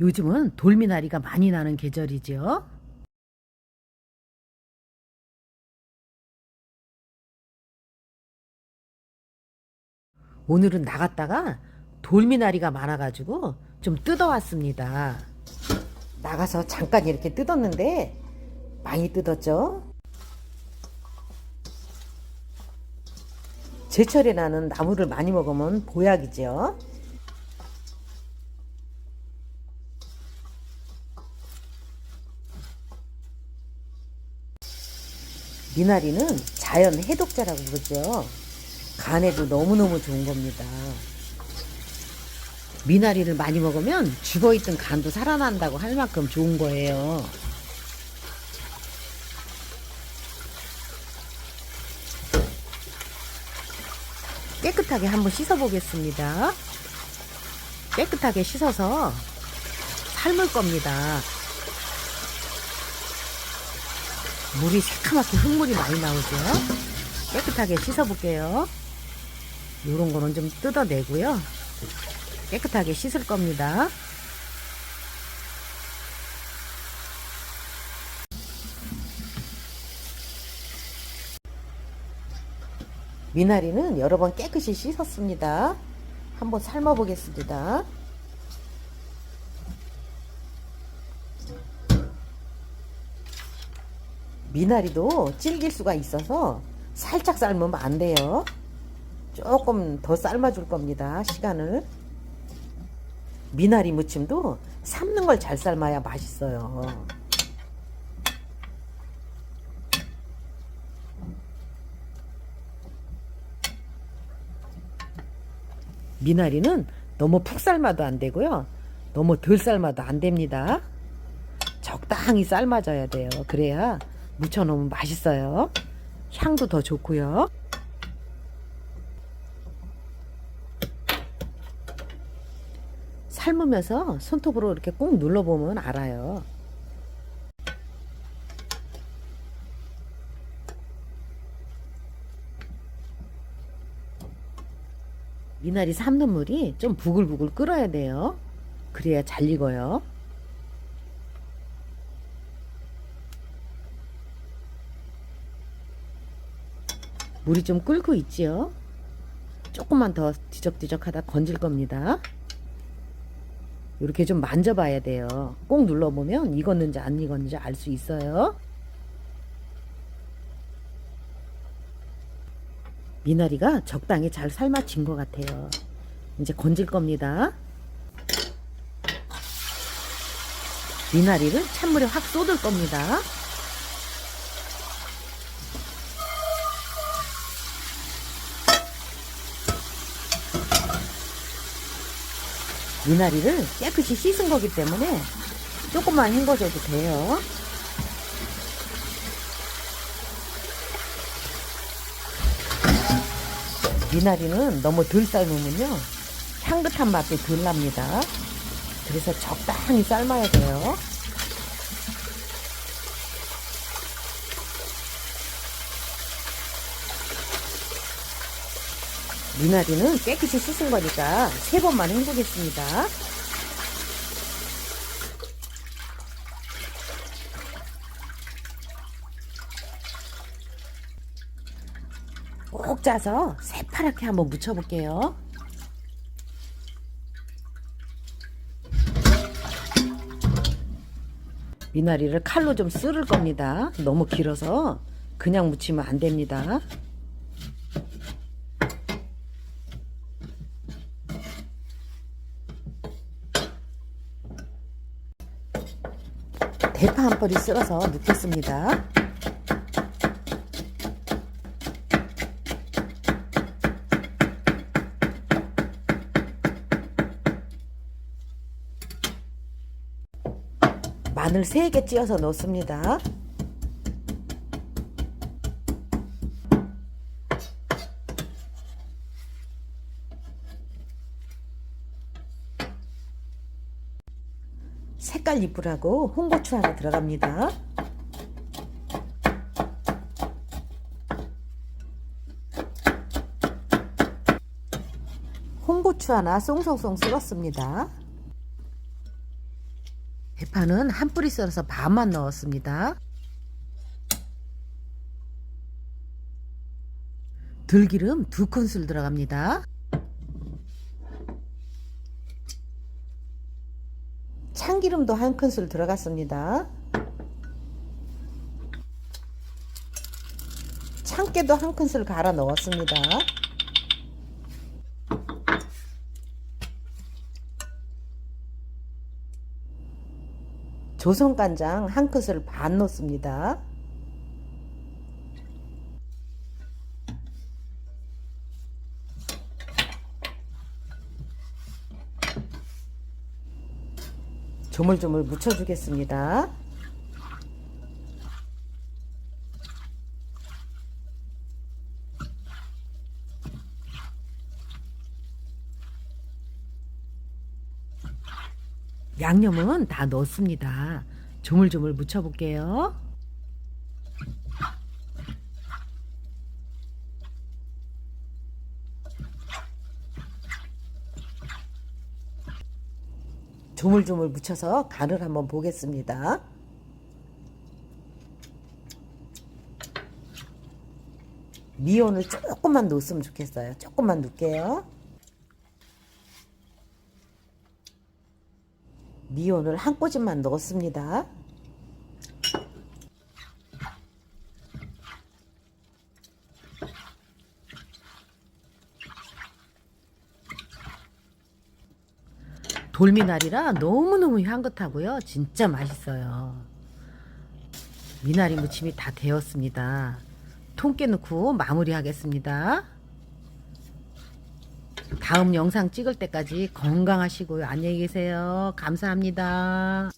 요즘은 돌미나리가 많이 나는 계절이죠. 오늘은 나갔다가 돌미나리가 많아가지고 좀 뜯어왔습니다. 나가서 잠깐 이렇게 뜯었는데 많이 뜯었죠? 제철에 나는 나무를 많이 먹으면 보약이죠. 미나리는 자연 해독제라고 그러죠. 간에도 너무너무 좋은 겁니다. 미나리를 많이 먹으면 죽어있던 간도 살아난다고 할 만큼 좋은 거예요. 깨끗하게 한번 씻어 보겠습니다. 깨끗하게 씻어서 삶을 겁니다. 물이 새카맣게 흙물이 많이 나오죠. 깨끗하게 씻어 볼게요. 요런 거는 좀 뜯어내고요. 깨끗하게 씻을 겁니다. 미나리는 여러 번 깨끗이 씻었습니다. 한번 삶아 보겠습니다. 미나리도 질길 수가 있어서 살짝 삶으면 안 돼요. 조금 더 삶아줄 겁니다. 시간을. 미나리 무침도 삶는 걸 잘 삶아야 맛있어요. 미나리는 너무 푹 삶아도 안 되고요. 너무 덜 삶아도 안 됩니다. 적당히 삶아져야 돼요. 그래야 무쳐 놓으면 맛있어요. 향도 더 좋고요. 삶으면서 손톱으로 이렇게 꾹 눌러보면 알아요. 미나리 삶는 물이 좀 부글부글 끓어야 돼요. 그래야 잘 익어요. 물이 좀 끓고 있지요. 조금만 더 뒤적뒤적하다 건질 겁니다. 이렇게 좀 만져봐야 돼요. 꼭 눌러보면 익었는지 안 익었는지 알 수 있어요. 미나리가 적당히 잘 삶아진 것 같아요. 이제 건질 겁니다. 미나리를 찬물에 확 쏟을 겁니다. 미나리를 깨끗이 씻은 거기 때문에 조금만 헹궈줘도 돼요. 미나리는 너무 덜 삶으면요 향긋한 맛이 덜 납니다. 그래서 적당히 삶아야 돼요. 미나리는 깨끗이 씻은 거니까 세 번만 헹구겠습니다. 꼭 짜서 새파랗게 한번 묻혀볼게요. 미나리를 칼로 좀 쓸을 겁니다. 너무 길어서 그냥 묻히면 안 됩니다. 대파 한 뿌리 쓸어서 넣겠습니다. 마늘 3개 찧어서 넣습니다. 색깔 이쁘라고 홍고추 하나 들어갑니다. 홍고추 하나 송송송 썰었습니다. 대파는 한 뿌리 썰어서 반만 넣었습니다. 들기름 두 큰술 들어갑니다. 참기름도 한 큰술 들어갔습니다. 참깨도 한 큰술 갈아 넣었습니다. 조선간장 한 큰술 반 넣습니다. 조물조물 묻혀주겠습니다. 양념은 다 넣었습니다. 조물조물 묻혀볼게요. 조물조물 묻혀서 간을 한번 보겠습니다. 미온을 조금만 넣었으면 좋겠어요. 조금만 넣을게요. 미온을 한 꼬집만 넣었습니다. 돌미나리라 너무너무 향긋하고요. 진짜 맛있어요. 미나리 무침이 다 되었습니다. 통깨 넣고 마무리하겠습니다. 다음 영상 찍을 때까지 건강하시고요. 안녕히 계세요. 감사합니다.